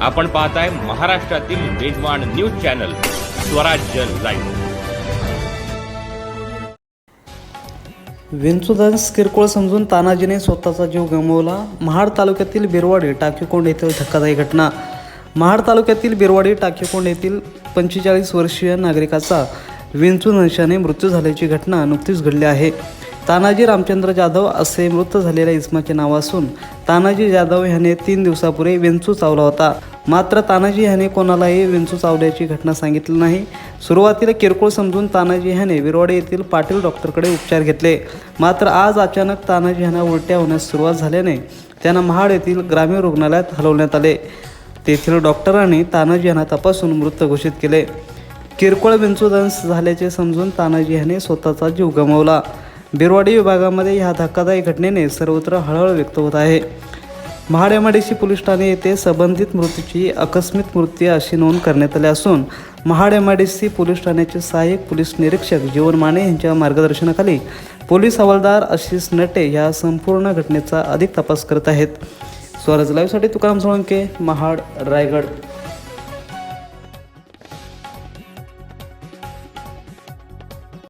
आपण पाहताय महाराष्ट्रातील वेगवान न्यूज चॅनल स्वराज्य लाईव्ह. विंचूदंस किरकोळ समजून तानाजीने स्वतःचा जीव गमावला. महाड तालुक्यातील बिरवाडी टाकीकोंड येथील धक्कादायी घटना. महाड तालुक्यातील बिरवाडी टाकीकोंड येथील पंचेचाळीस वर्षीय नागरिकाचा विंचू मृत्यू झाल्याची घटना नुकतीच घडली आहे. तानाजी रामचंद्र जाधव असे मृत झालेल्या इसमाचे नाव असून तानाजी जाधव ह्याने तीन दिवसापूर्वी विंचू चावला होता. मात्र तानाजी ह्याने कोणालाही विंचू चावल्याची घटना सांगितली नाही. सुरुवातीला किरकोळ समजून तानाजी ह्याने विरवाडी येथील पाटील डॉक्टरकडे उपचार घेतले. मात्र आज अचानक तानाजी ह्यांना उलट्या होण्यास सुरुवात झाल्याने त्यांना महाड येथील ग्रामीण रुग्णालयात हलवण्यात आले. तेथील डॉक्टरांनी तानाजी यांना तपासून मृत घोषित केले. किरकोळ विंचूदंस झाल्याचे समजून तानाजी ह्याने स्वतःचा जीव गमावला. बिरवाडी विभागामध्ये ह्या धक्कादायक घटनेने सर्वत्र हळहळ व्यक्त होत आहे. महाड एम पोलीस ठाणे येथे संबंधित मृत्यूची आकस्मिक मृत्यू अशी नोंद करण्यात आली असून महाड पोलीस ठाण्याचे सहाय्यक पोलीस निरीक्षक जीवन माने यांच्या मार्गदर्शनाखाली पोलीस हवालदार आशिष नटे या संपूर्ण घटनेचा अधिक तपास करत आहेत. स्वराज लाईव्हसाठी तुकाराम सोळंके महाड रायगड.